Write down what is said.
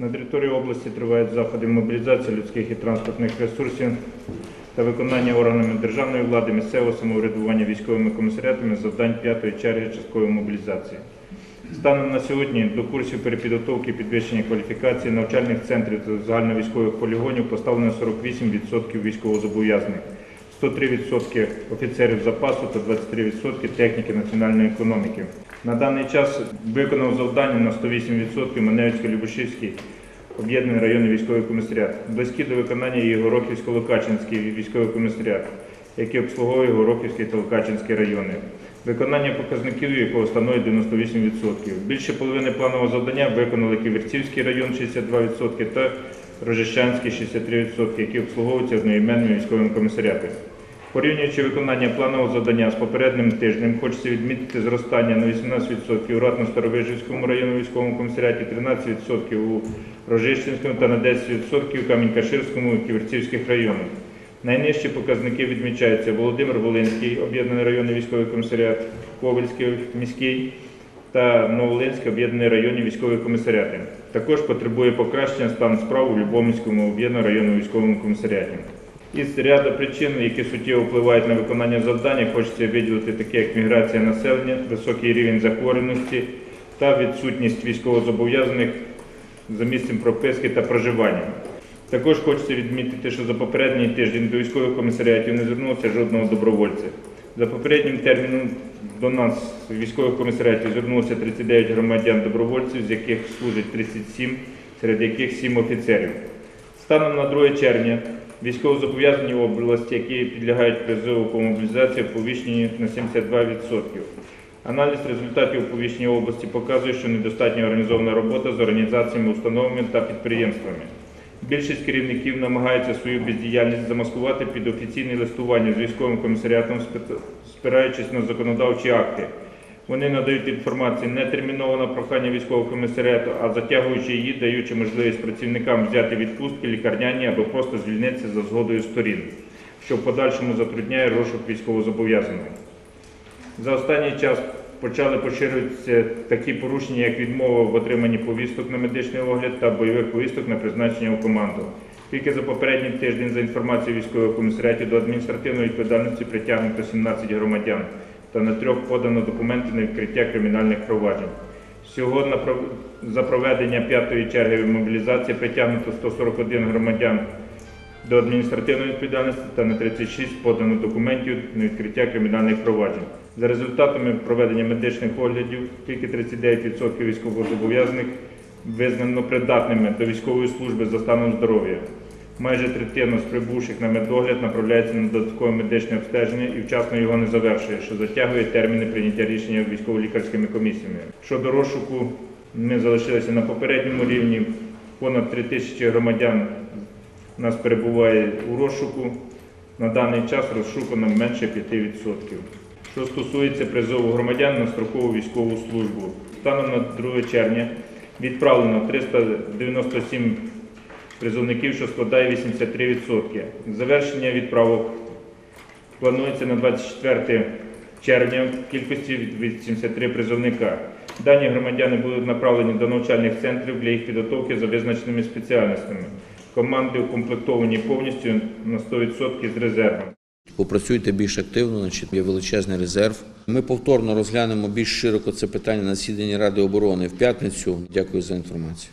На території області тривають заходи мобілізації людських і транспортних ресурсів та виконання органами державної влади, місцевого самоврядування військовими комісаріатами завдань п'ятої черги часткової мобілізації. Станом на сьогодні до курсів перепідготовки підвищення кваліфікації навчальних центрів та загальновійськових полігонів поставлено 48% військовозобов'язаних, 103% офіцерів запасу та 23% техніки національної економіки. На даний час виконав завдання на 108% Маневсько-Любашівський об'єднаний районний військовий комісаріат. Близькі до виконання і Горохівсько-Лукачинський військовий комісаріат, який обслуговує Горохівський та Лукачинський райони. Виконання показників якого становить 98%. Більше половини планового завдання виконали Ківерцівський район 62% та Рожищанський 63%, які обслуговуються одноіменними військовими комісаріатами. Порівнюючи виконання планового завдання з попереднім тижнем, хочеться відмітити зростання на 18% у Ратно-Старовижівському районному військовому комісаріаті, 13% у Рожищенському та на 10% у Камінь-Каширському і Ківерцівських районах. Найнижчі показники відмічаються Володимир Волинський, об'єднаний районний військовий комісаріат, Ковальський міський та Новолинський об'єднаний районні військові комісаріати. Також потребує покращення стан справ у Любомльському об'єднаному районному військовому комісаріаті. Із ряду причин, які суттєво впливають на виконання завдання, хочеться виділити такі, як міграція населення, високий рівень захворюваності та відсутність військовозобов'язаних за місцем прописки та проживання. Також хочеться відмітити, що за попередній тиждень до військових комісаріатів не звернулося жодного добровольця. За попереднім терміном до нас військових комісаріатів звернулося 39 громадян добровольців, з яких служить 37, серед яких 7 офіцерів. Станом на 2 червня військовозобов'язані області, які підлягають призову по мобілізації, оповіщені на 72%. Аналіз результатів оповіщення області показує, що недостатньо організована робота з організаціями, установами та підприємствами. Більшість керівників намагаються свою бездіяльність замаскувати під офіційне листування з військовим комісаріатом, спираючись на законодавчі акти. Вони надають інформацію не терміново на прохання військового комісаріату, а затягуючи її, даючи можливість працівникам взяти відпустки, лікарняні або просто звільнитися за згодою сторін, що в подальшому затрудняє розшук військовозобов'язаних. За останній час почали поширюватися такі порушення, як відмова в отриманні повісток на медичний огляд та бойових повісток на призначення у команду. Тільки за попередній тиждень, за інформацією військового комісаріату, до адміністративної відповідальності притягнуто 17 громадян та на трьох подано документи на відкриття кримінальних проваджень. Всього за проведення п'ятої черги мобілізації притягнуто 141 громадян до адміністративної відповідальності та на 36 подано документів на відкриття кримінальних проваджень. За результатами проведення медичних оглядів тільки 39% військовозобов'язаних визнано придатними до військової служби за станом здоров'я. Майже третина з прибувших на медогляд направляється на додаткове медичне обстеження і вчасно його не завершує, що затягує терміни прийняття рішення військово-лікарськими комісіями. Щодо розшуку, ми залишилися на попередньому рівні. Понад 3 тисячі громадян у нас перебуває у розшуку. На даний час розшукано менше 5%. Що стосується призову громадян на строкову військову службу, станом на 2 червня відправлено 397 призовників, що складає 83%. Завершення відправок планується на 24 червня в кількості від 83 призовника. Дані громадяни будуть направлені до навчальних центрів для їх підготовки за визначеними спеціальностями. Команди укомплектовані повністю на 100% з резервом. Попрацюйте більш активно, значить є величезний резерв. Ми повторно розглянемо більш широко це питання на засіданні Ради оборони в п'ятницю. Дякую за інформацію.